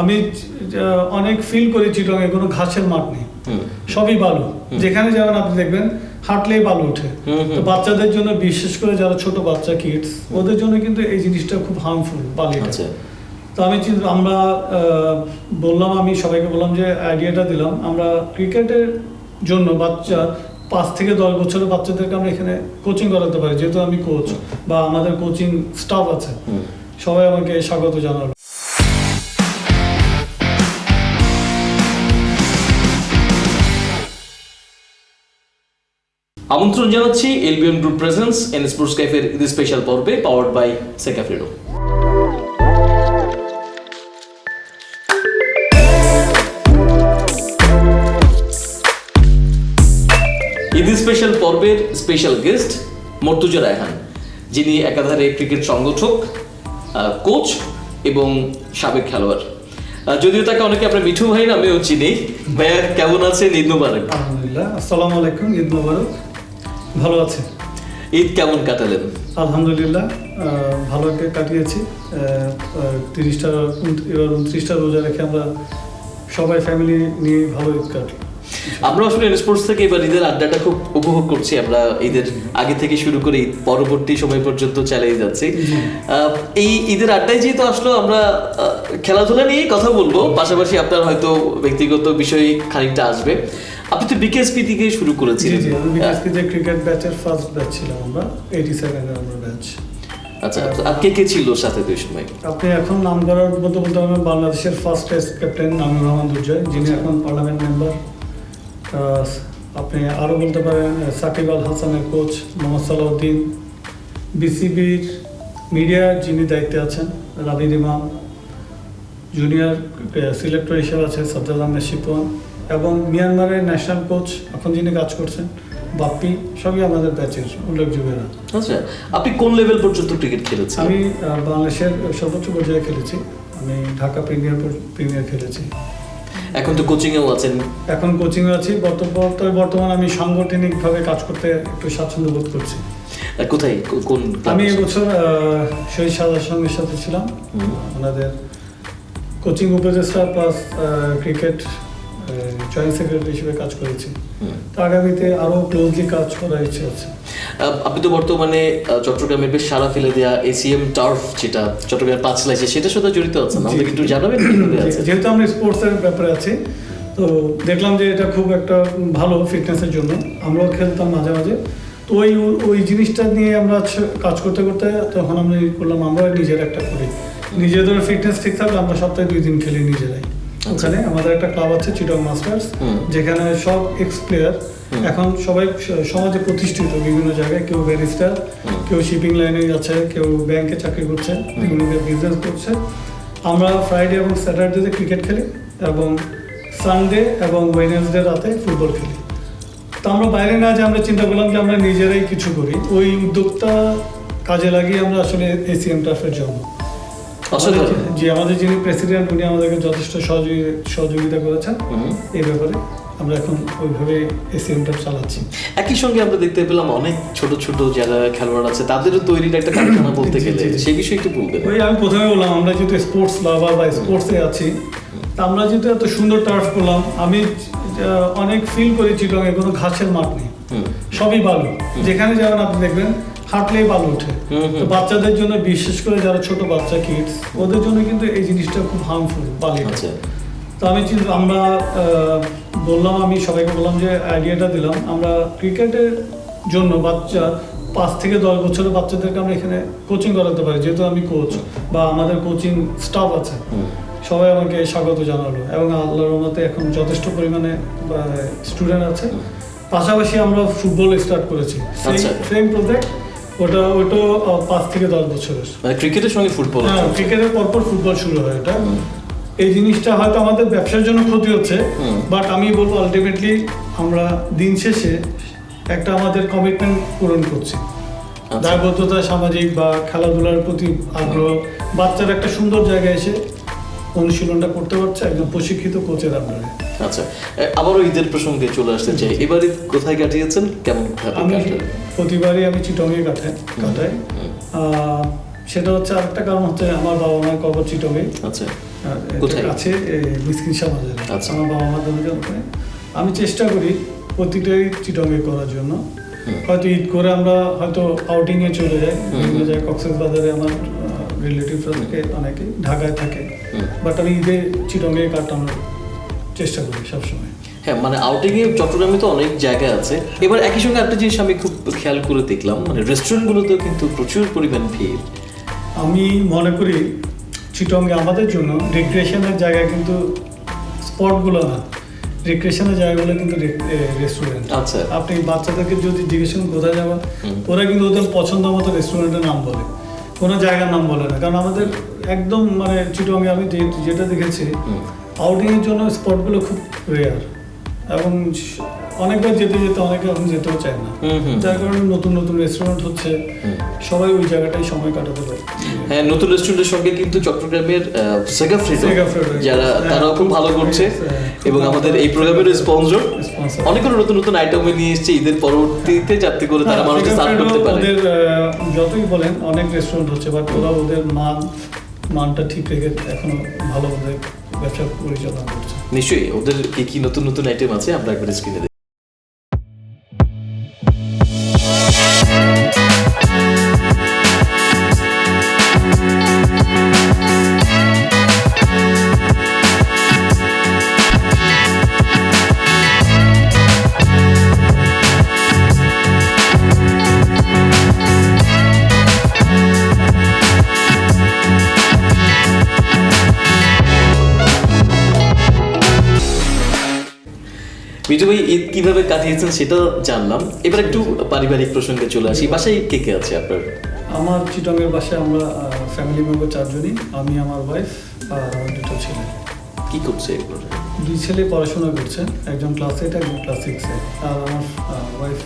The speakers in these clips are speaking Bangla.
আমি অনেক ফিল করি চিটংয়ে কোনো ঘাসের মাঠ নেই। সবই বালু। যেখানে যাবেন আপনি দেখবেন হাঁটলেই বালু ওঠে। তো বাচ্চাদের জন্য বিশেষ করে যারা ছোট বাচ্চা কিডস ওদের জন্য কিন্তু এই জিনিসটা খুব হার্মফুল বালিটা। আচ্ছা। তো আমি আমরা বললাম আমি সবাইকে বললাম যে আইডিয়াটা দিলাম। আমরা ক্রিকেটের জন্য বাচ্চা পাঁচ থেকে দশ বছরের বাচ্চাদেরকে আমরা এখানে কোচিং করাতে পারি। যেহেতু আমি কোচ বা আমাদের কোচিং স্টাফ আছে। সবাই আমাকে স্বাগত জানালো। আমন্ত্রণ জানাচ্ছি LBN group presents N sports ক্যাফের special পর্বে পাওয়ার্ড বাই সেকাফিডো ঈদ স্পেশাল পর্বের স্পেশাল গেস্ট মর্তুজা রায়হান, যিনি একাধারে ক্রিকেট সংগঠক কোচ এবং সাবেক খেলোয়াড়। যদিও তাকে অনেকে আপনার মিঠু ভাই নামেও চিনি। ভাইয়া, কেমন আছেন? ঈদ মুবারক। আলহামদুলিল্লাহ। আসসালামু আলাইকুম। ঈদ মোবারক। ভালো আছে। ঈদ কেমন কাটালেন? আলহামদুলিল্লাহ ভালো একটা কাটিয়েছি। তিরিশটা এবার উনত্রিশটা রোজা রেখে আমরা সবাই ফ্যামিলি নিয়ে ভালো ঈদ কাটি আমরা আসলে স্পোর্টস থেকে এবার ঈদের আড্ডাটা খুব উপভোগ করছি। আমরা ঈদের আগে থেকে শুরু করে ঈদ পরবর্তী সময় পর্যন্ত চালিয়ে যাচ্ছি। আহ, এই ঈদের আড্ডায় যেহেতু আসলো আমরা খেলাধুলা নিয়ে কথা বলব। পাশাপাশি আপনার হয়তো ব্যক্তিগত বিষয় খানিকটা আসবে। আপনি তো বিকেএসপি থেকে শুরু করেছিলেন। জি আমি বিকাশকে যে ক্রিকেট ব্যাচের ফার্স্ট ব্যাচ ছিলাম আমরা এইটি সেভেনের আমরা ব্যাচ আচ্ছা আর কে কে ছিল সাথে দুই সময়? আপনি এখন নাম করার বলতে বলতে পারবেন বাংলাদেশের first test captain Naimur Rahman Durjoy যিনি এখন পার্লামেন্ট মেম্বার আপনি আরও বলতে পারেন সাকিব আল হাসানের কোচ মোহাম্মদ সালাউদ্দিন। বিসিবির মিডিয়ার যিনি দায়িত্বে আছেন রাবিদ ইমাম। জুনিয়র সিলেক্টর হিসেবে আছে সজ্জাদ আহমেদ শিপন। এবং মিয়ানমারের ন্যাশনাল কোচ এখন যিনি কাজ করছেন বাপ্পি সবই আমাদের ব্যাচের উল্লেখযোগ্যরা। আচ্ছা আপনি কোন লেভেল পর্যন্ত ক্রিকেট খেলেছেন? আমি বাংলাদেশের সর্বোচ্চ পর্যায়ে খেলেছি। আমি ঢাকা প্রিমিয়ার পর- প্রিমিয়ার খেলেছি। এখন তো কোচিং এও আছেন। এখন কোচিংয়ে আছি। বর্তমান বর্তমানে আমি সাংগঠনিকভাবে কাজ করতে একটু স্বাচ্ছন্দ্য বোধ করছি। কোথায় কোন আমি এবছর শহীদ সাদার সঙ্গের সাথে ছিলাম। ওনাদের কোচিং উপদেষ্টা প্লাস ক্রিকেট জয়েন্ট সেক্রেটারি হিসেবে কাজ করেছি। তো আগামীতে আরও ক্লোজলি কাজ করার ইচ্ছে আছে। আপনি তো বর্তমানে চট্টগ্রামের বেশ সারা ফেলে দেওয়া এসিএম টার্ফ যেটা চট্টগ্রামের পাঁচ লাইসে সেটার সাথে জড়িত আছেন। আমাদের একটু জানাবেন যেহেতু আমরা স্পোর্টসের ব্যাপারে আছি তো দেখলাম যে এটা খুব একটা ভালো ফিটনেসের জন্য। আমরাও খেলতাম মাঝে মাঝে। তো ওই ওই জিনিসটা নিয়ে আমরা কাজ করতে করতে তখন আমরা করলাম আমরা নিজের একটা করি। নিজেদের ফিটনেস ঠিক থাকলে আমরা সপ্তাহে দুই দিন খেলি নিজেরাই। ওখানে আমাদের একটা ক্লাব আছে চিটং মাস্টার্স যেখানে সব এক্স প্লেয়ার এখন সবাই সমাজে প্রতিষ্ঠিত বিভিন্ন জায়গায়। কেউ ব্যারিস্টার কেউ শিপিং লাইনে যাচ্ছে কেউ ব্যাংকে চাকরি করছে বিভিন্ন বিজনেস করছে। আমরা ফ্রাইডে এবং স্যাটারডেতে ক্রিকেট খেলি এবং সানডে এবং ওয়েনেসডে রাতে ফুটবল খেলি। তো আমরা বাইরে না যে আমরা চিন্তা করলাম যে আমরা নিজেরাই কিছু করি ওই উদ্যোগটা কাজে লাগিয়ে আমরা আসলে এসিএম টার্ফের জন্য যে আমাদের যিনি প্রেসিডেন্ট উনি আমাদেরকে যথেষ্ট সহযোগিতা করেছেন। এই ব্যাপারে আমরা এখন ওইভাবে এসিএম টার্ফ চালাচ্ছি। একই সঙ্গে আমরা দেখতে পেলাম অনেক ছোট ছোট যারা খেলোয়াড় আছে তাদেরও তৈরির একটা কারখানা বলতে গেলে। সেই বিষয়ে একটু বলবেন। ওই আমি প্রথমে বললাম আমরা যেহেতু স্পোর্টস লাভার বা স্পোর্টসে আছি তা আমরা যেহেতু এত সুন্দর টার্ফ করলাম আমি অনেক ফিল করি চিটংয়ে কোনো ঘাসের মাঠ নেই। সবই বালু। যেখানে যাবেন আপনি দেখবেন হাঁটলেই বালু ওঠে। তো বাচ্চাদের জন্য বিশেষ করে যারা ছোট বাচ্চা কিডস ওদের জন্য কিন্তু এই জিনিসটা খুব হার্মফুল বালিটা আচ্ছা। তো আমি আমরা বললাম আমি সবাইকে বললাম যে আইডিয়াটা দিলাম। আমরা ক্রিকেটের জন্য বাচ্চা পাঁচ থেকে দশ বছরের বাচ্চাদেরকে আমরা এখানে কোচিং করাতে পারি। যেহেতু আমি কোচ বা আমাদের কোচিং স্টাফ আছে। সবাই আমাকে স্বাগত জানালো এবং আল্লাহর রহমতে এখন যথেষ্ট পরিমাণে স্টুডেন্ট আছে। পাশাপাশি আমরা ফুটবল স্টার্ট করেছি। আচ্ছা। সেম প্রজেক্ট ওটা আহ, পাঁচ থেকে দশ বছরের। মানে ক্রিকেটের সঙ্গে ফুটবল হ্যাঁ ক্রিকেটের পরপর ফুটবল শুরু হয় এটা। এই জিনিসটা হয়তো আমাদের ব্যবসার জন্য ক্ষতি হচ্ছে বাট আমি বলব আলটিমেটলি আমরা দিন শেষে একটা আমাদের কমিটমেন্ট পূরণ করছি। আচ্ছা। দায়বদ্ধতা সামাজিক বা খেলাধুলার প্রতি আগ্রহ। বাচ্চারা একটা সুন্দর জায়গায় এসে অনুশীলনটা করতে পারছে একজন প্রশিক্ষিত কোচের আন্ডারে। আচ্ছা আবারও ঈদের প্রসঙ্গে চলে আসতে চাই। এবার ঈদ কোথায় কাটিয়েছেন? কেমন আমি প্রতিবারই আমি চিটংয়ে কাটাই কাটাই সেটা হচ্ছে আরেকটা কারণ হচ্ছে আমার বাবা মায়ের কবর চিটংয়ে আচ্ছা কোথায়? কাছে মিসকিন বাজারে। আচ্ছা। আমার বাবা মা দুজন আমি চেষ্টা করি প্রতিটাই চিটঙ্গে করার জন্য। হয়তো ঈদ করে আমরা হয়তো আউটিং এ চলে যাই। বিভিন্ন জায়গায় কক্সেস বাজারে আমার রিলেটিভ থাকে অনেকে ঢাকায় থাকে। বাট আমি ঈদে চিটঙ্গে কাটানোর চেষ্টা করি সবসময়। হ্যাঁ মানে আউটিং এ চট্টগ্রামে তো অনেক জায়গা আছে। এবার একই সঙ্গে একটা জিনিস আমি খুব খেয়াল করে দেখলাম মানে রেস্টুরেন্টগুলোতেও কিন্তু প্রচুর পরিমাণ ভিড়। আমি মনে করি চিটঙ্গে আমাদের জন্য রিক্রিয়েশনের জায়গা কিন্তু স্পটগুলো না রিক্রিয়েশনের জায়গাগুলো কিন্তু রেস্টুরেন্ট আচ্ছা। আপনি বাচ্চাদেরকে যদি জিজ্ঞেস করেন কোথায় যাবা হুম। ওরা কিন্তু ওদের পছন্দ মতো রেস্টুরেন্টের নাম বলে। কোনো জায়গার নাম বলে না। কারণ আমাদের একদম মানে চিটংয়ে আমি যেটা দেখেছি হুম। আউটিং এর জন্য স্পটগুলো খুব রেয়ার এবং অনেকবার যেতে যেতে অনেকে এখন যেতেও চায় না। যার কারণে নতুন নতুন রেস্টুরেন্ট হচ্ছে। সবাই ওই জায়গাটায় সময় কাটাতে পারে। হ্যাঁ নতুন রেস্টুরেন্টের সঙ্গে কিন্তু চট্টগ্রামের যারা হ্যাঁ, তারাও খুব ভালো করছে। হ্যাঁ, এবং আমাদের এই প্রোগ্রামের স্পন্সর অনেকগুলো নতুন নতুন আইটেম নিয়ে এসেছে। ঈদের পরবর্তীতে যাতে করে তারা হ্যাঁ, মানুষকে সার্ভ করতে পারে। ওদের যতই বলেন অনেক রেস্টুরেন্ট হচ্ছে বাট ওরা ওদের মান মানটা ঠিক রেখে এখনও ভালোভাবে ব্যবসা পরিচালনা করছে। নিশ্চয়ই, ওদের কি কি নতুন নতুন আইটেম আছে আমরা একবার স্ক্রিনে ভাই ঈদ কীভাবে কাটিয়েছেন সেটা জানলাম। এবার একটু পারিবারিক প্রসঙ্গে চলে আসি। বাসায় কে কে আছে আপনার? আমার চিটংয়ের বাসায় আমরা ফ্যামিলি মেম্বার চারজনই আমি আমার ওয়াইফ আর আমার দুটো ছেলে। কি করছে এগুলো দুই ছেলে পড়াশোনা করছে একজন ক্লাস এইট একজন ক্লাস সিক্সে আর আমার wife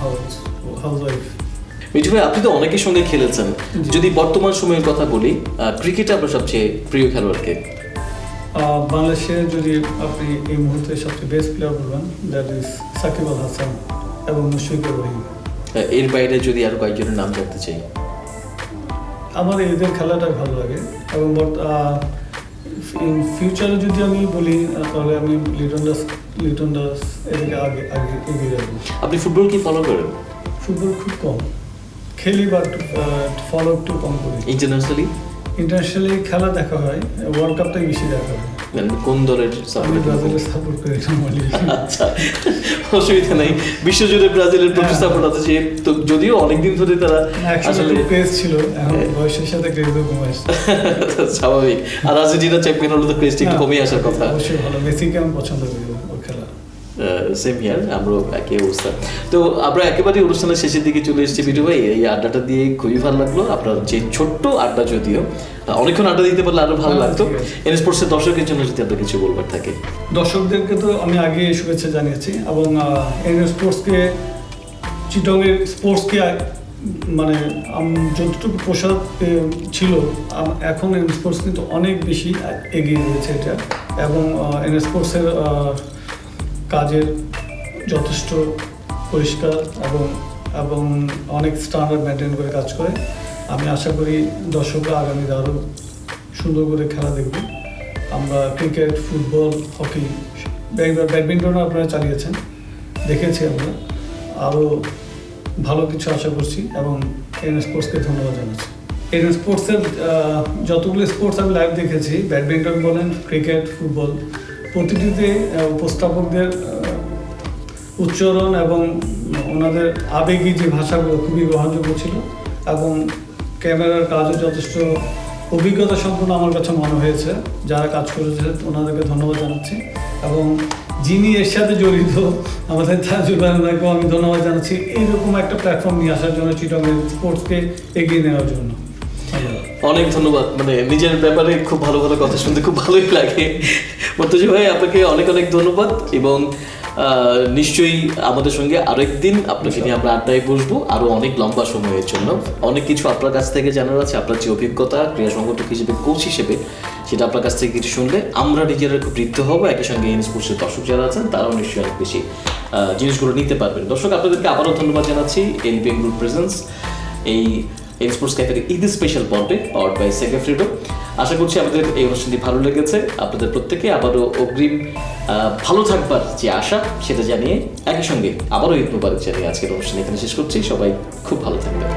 house house wife Mithu ভাই আপনি তো অনেকের সঙ্গে খেলেছেন। যদি বর্তমান সময়ের কথা বলি ক্রিকেটে আপনার সবচেয়ে প্রিয় খেলোয়াড়কে বাংলাদেশে যদি আপনি এই মুহূর্তে সবচেয়ে বেস্ট প্লেয়ার বলবেন দ্যাট ইজ সাকিব আল হাসান এবং মুশফিকুর রহিম। এর বাইরে যদি আরও কয়েকজনের নাম জানতে চাই। আমার এদের খেলাটা ভালো লাগে এবং ইন ফিউচারে যদি আমি বলি তাহলে আমি লিটন দাস লিটন দাস এদিকে আগে আগে এগিয়ে যাব। আপনি ফুটবল কি ফলো করেন? ফুটবল খুব কম। খেলি বা ফলো একটু কম করি। ইন্টারন্যাশনালি ইন্টারন্যাশনালি খেলা দেখা হয় ওয়ার্ল্ড কাপটাই বেশি দেখা হয়। মানে কোন দলের সাপোর্ট করি আচ্ছা অসুবিধা নাই। বিশ্বজুড়ে ব্রাজিলের প্রচুর হ্যাঁ। সাপোর্ট আছে তো যদিও অনেকদিন ধরে তারা আসলে ক্রেজ ছিল এখন হ্যাঁ। বয়সের সাথে ক্রেজও কমে আসছে। স্বাভাবিক। আর আর্জেন্টিনা চ্যাম্পিয়ন হলে তো ক্রেজটা একটু কমে আসার কথা। অবশ্যই ভালো। মেসিকে আমি পছন্দ করি ওর খেলা? সেম ইয়ার আমরা একই অবস্থা। তো আমরা একেবারে অনুষ্ঠানের শেষের দিকে চলে এসেছি বিটু ভাই। এই আড্ডাটা দিয়ে খুবই ভালো লাগল। আপনার যে ছোট্ট আড্ডা যদিও অনেকক্ষণ আড্ডা দিতে পারলে আরও ভালো হ্যাঁ, লাগতো। এন স্পোর্টসের দর্শকের জন্য যদি আপনার কিছু বলবার থাকে। দর্শকদেরকে তো আমি আগে শুভেচ্ছা জানিয়েছি এবং এন স্পোর্টসকে চিটংয়ের স্পোর্টসকে মানে যতটুকু প্রসাদ ছিল এখন এন স্পোর্টস কিন্তু অনেক বেশি এগিয়ে গিয়েছে এটা। এবং এন স্পোর্টসের কাজের যথেষ্ট পরিষ্কার এবং এবং অনেক স্ট্যান্ডার্ড মেনটেন করে কাজ করে। আমি আশা করি দর্শকরা আগামীতে আরও সুন্দর করে খেলা দেখবে। আমরা ক্রিকেট ফুটবল হকি ব্যাডমিন্টনও আপনারা চালিয়েছেন, দেখেছি আমরা। আরও ভালো কিছু আশা করছি এবং এন স্পোর্টসকে ধন্যবাদ জানাচ্ছি। এন স্পোর্টসের যতগুলো স্পোর্টস আমি লাইভ দেখেছি, ব্যাডমিন্টন বলেন ক্রিকেট ফুটবল প্রতিটিতে উপস্থাপকদের উচ্চারণ এবং ওনাদের আবেগী যে ভাষাগুলো খুবই গ্রহণযোগ্য ছিল এবং ক্যামেরার কাজও যথেষ্ট অভিজ্ঞতা সম্পন্ন আমার কাছে মনে হয়েছে। যারা কাজ করেছে, ওনাদেরকে ধন্যবাদ জানাচ্ছি এবং যিনি এর সাথে জড়িত, আমাদের তাজুল বারান্দাকেও আমি ধন্যবাদ জানাচ্ছি। এইরকম একটা প্ল্যাটফর্ম নিয়ে আসার জন্য চিটংয়ের স্পোর্টসকে এগিয়ে নেওয়ার জন্য। অনেক ধন্যবাদ। মানে নিজের ব্যাপারে খুব ভালো ভালো কথা শুনতে খুব ভালোই লাগে। মর্তজি ভাই, আপনাকে অনেক অনেক ধন্যবাদ এবং নিশ্চয়ই আমাদের সঙ্গে আরেকদিন আপনাকে নিয়ে আমরা আড্ডায় বসবো আরও অনেক লম্বা সময়ের জন্য। অনেক কিছু আপনার কাছ থেকে জানার আছে, আপনার যে অভিজ্ঞতা ক্রীড়া সংগঠক হিসেবে কোচ হিসেবে, সেটা আপনার কাছ থেকে কিছু শুনলে আমরা নিজেরা খুব বৃদ্ধ হব, একই সঙ্গে ইন স্পোর্টসের দর্শক যারা আছেন, তারাও নিশ্চয়ই অনেক বেশি জিনিসগুলো নিতে পারবেন। দর্শক, আপনাদেরকে আবারও ধন্যবাদ জানাচ্ছি এনপিএম গ্রুপ প্রেজেন্স এই এন স্পোর্টস ক্যাফের ঈদ স্পেশাল পর্বে পাওয়ার বাই সেগা ফ্রিডো আশা করছি আমাদের এই অনুষ্ঠানটি ভালো লেগেছে। আপনাদের প্রত্যেকে আবারও অগ্রিম ভালো থাকবার যে আশা, সেটা জানিয়ে একই সঙ্গে আবারও ঈদ মুবারক জানিয়ে আজকের অনুষ্ঠান এখানে শেষ করছি। সবাই খুব ভালো থাকবেন।